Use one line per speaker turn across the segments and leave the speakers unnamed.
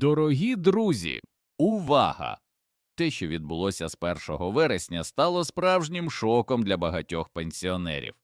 Дорогі друзі, увага! Те, що відбулося з 1 вересня, стало справжнім шоком для багатьох пенсіонерів.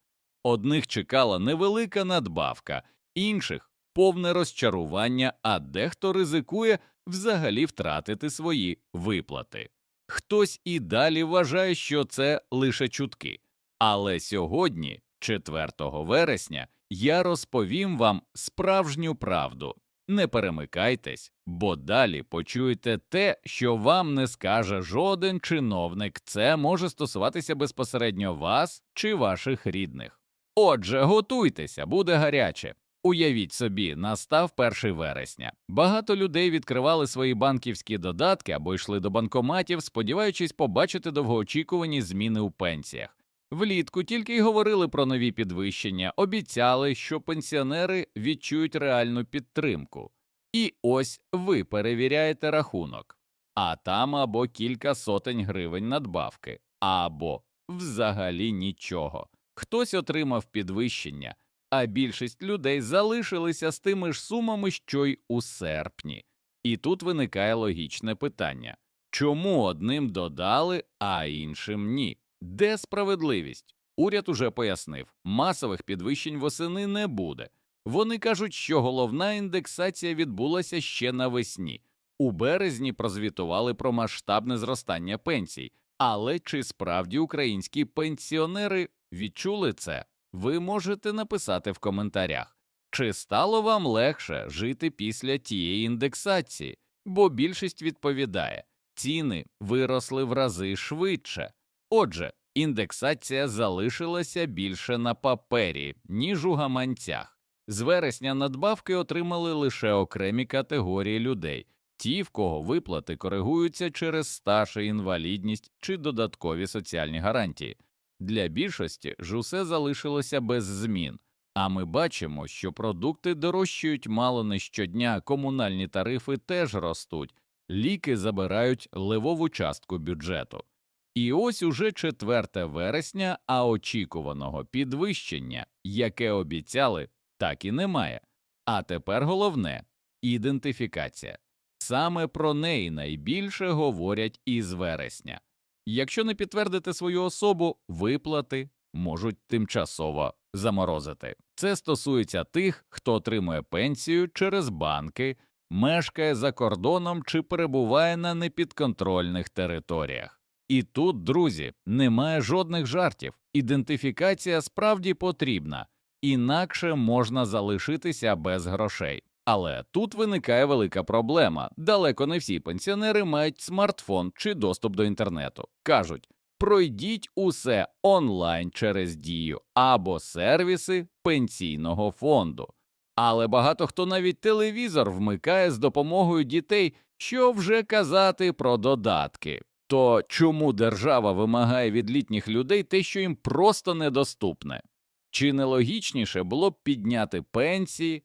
Одних чекала невелика надбавка, інших повне розчарування, а дехто ризикує взагалі втратити свої виплати. Хтось і далі вважає, що це лише чутки. Але сьогодні, 4 вересня, я розповім вам справжню правду. Не перемикайтесь, бо далі почуєте те, що вам не скаже жоден чиновник. Це може стосуватися безпосередньо вас чи ваших рідних. Отже, готуйтеся, буде гаряче. Уявіть собі, настав 1 вересня. Багато людей відкривали свої банківські додатки або йшли до банкоматів, сподіваючись побачити довгоочікувані зміни у пенсіях. Влітку тільки й говорили про нові підвищення, обіцяли, що пенсіонери відчують реальну підтримку. І ось ви перевіряєте рахунок, а там або кілька сотень гривень надбавки, або взагалі нічого. Хтось отримав підвищення, а більшість людей залишилися з тими ж сумами, що й у серпні. І тут виникає логічне питання чому одним додали, а іншим ні? Де справедливість? Уряд уже пояснив, масових підвищень восени не буде. Вони кажуть, що головна індексація відбулася ще навесні. У березні прозвітували про масштабне зростання пенсій. Але чи справді українські пенсіонери відчули це? Ви можете написати в коментарях. Чи стало вам легше жити після тієї індексації? Бо більшість відповідає ціни виросли в рази швидше. Отже, індексація залишилася більше на папері, ніж у гаманцях. З вересня надбавки отримали лише окремі категорії людей, ті, в кого виплати коригуються через стаж інвалідність чи додаткові соціальні гарантії. Для більшості ж усе залишилося без змін. А ми бачимо, що продукти дорожчають мало не щодня, комунальні тарифи теж ростуть, ліки забирають ливову частку бюджету. І ось уже 4 вересня, а очікуваного підвищення, яке обіцяли, так і немає. А тепер головне ідентифікація. Саме про неї найбільше говорять із вересня. Якщо не підтвердити свою особу, виплати можуть тимчасово заморозити. Це стосується тих, хто отримує пенсію через банки, мешкає за кордоном чи перебуває на непідконтрольних територіях. І тут, друзі, немає жодних жартів. Ідентифікація справді потрібна, інакше можна залишитися без грошей. Але тут виникає велика проблема. Далеко не всі пенсіонери мають смартфон чи доступ до інтернету. Кажуть, пройдіть усе онлайн через дію або сервіси пенсійного фонду. Але багато хто навіть телевізор вмикає з допомогою дітей, що вже казати про додатки. То чому держава вимагає від літніх людей те, що їм просто недоступне? Чи не логічніше було б підняти пенсії?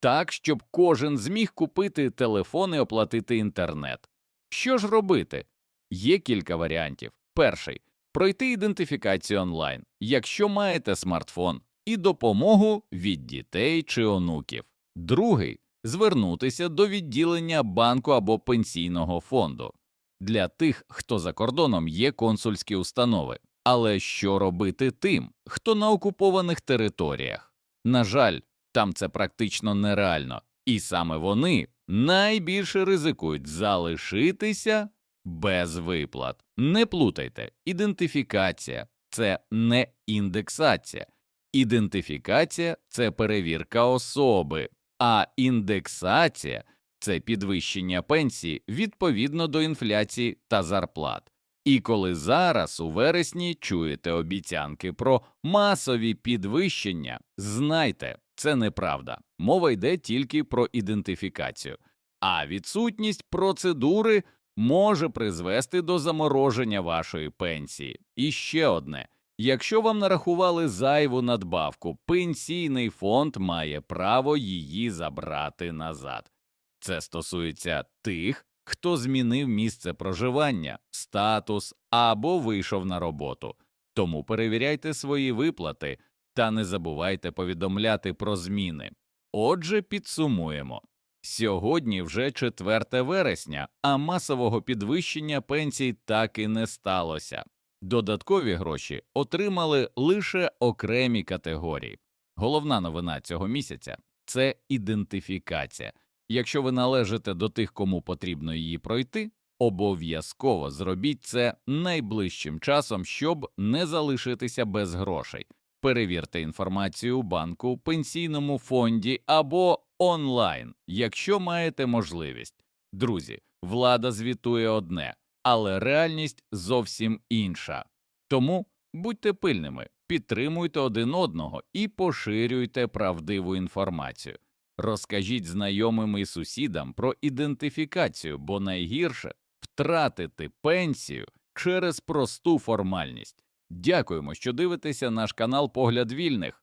так, щоб кожен зміг купити телефон і оплатити інтернет. Що ж робити? Є кілька варіантів. Перший пройти ідентифікацію онлайн, якщо маєте смартфон, і допомогу від дітей чи онуків. Другий звернутися до відділення банку або пенсійного фонду. Для тих, хто за кордоном є консульські установи. Але що робити тим, хто на окупованих територіях? На жаль, там це практично нереально, і саме вони найбільше ризикують залишитися без виплат. Не плутайте, ідентифікація це не індексація, ідентифікація це перевірка особи, а індексація це підвищення пенсії відповідно до інфляції та зарплат. І коли зараз у вересні чуєте обіцянки про масові підвищення, знайте, це неправда. Мова йде тільки про ідентифікацію, а відсутність процедури може призвести до замороження вашої пенсії. І ще одне. Якщо вам нарахували зайву надбавку, пенсійний фонд має право її забрати назад. Це стосується тих, хто змінив місце проживання, статус або вийшов на роботу. Тому перевіряйте свої виплати та не забувайте повідомляти про зміни. Отже, підсумуємо Сьогодні вже 4 вересня, а масового підвищення пенсій так і не сталося. Додаткові гроші отримали лише окремі категорії. Головна новина цього місяця це ідентифікація. Якщо ви належите до тих, кому потрібно її пройти, обов'язково зробіть це найближчим часом, щоб не залишитися без грошей. Перевірте інформацію у банку, пенсійному фонді або онлайн, якщо маєте можливість. Друзі, влада звітує одне, але реальність зовсім інша. Тому будьте пильними, підтримуйте один одного і поширюйте правдиву інформацію. Розкажіть знайомим і сусідам про ідентифікацію, бо найгірше втратити пенсію через просту формальність. Дякуємо, що дивитеся наш канал Погляд вільних.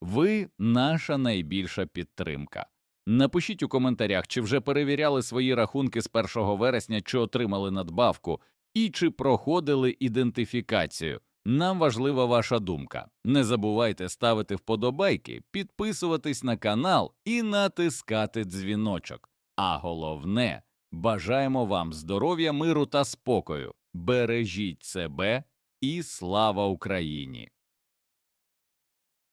Ви наша найбільша підтримка. Напишіть у коментарях, чи вже перевіряли свої рахунки з 1 вересня, чи отримали надбавку, і чи проходили ідентифікацію. Нам важлива ваша думка. Не забувайте ставити вподобайки, підписуватись на канал і натискати дзвіночок. А головне, бажаємо вам здоров'я, миру та спокою. Бережіть себе і слава Україні!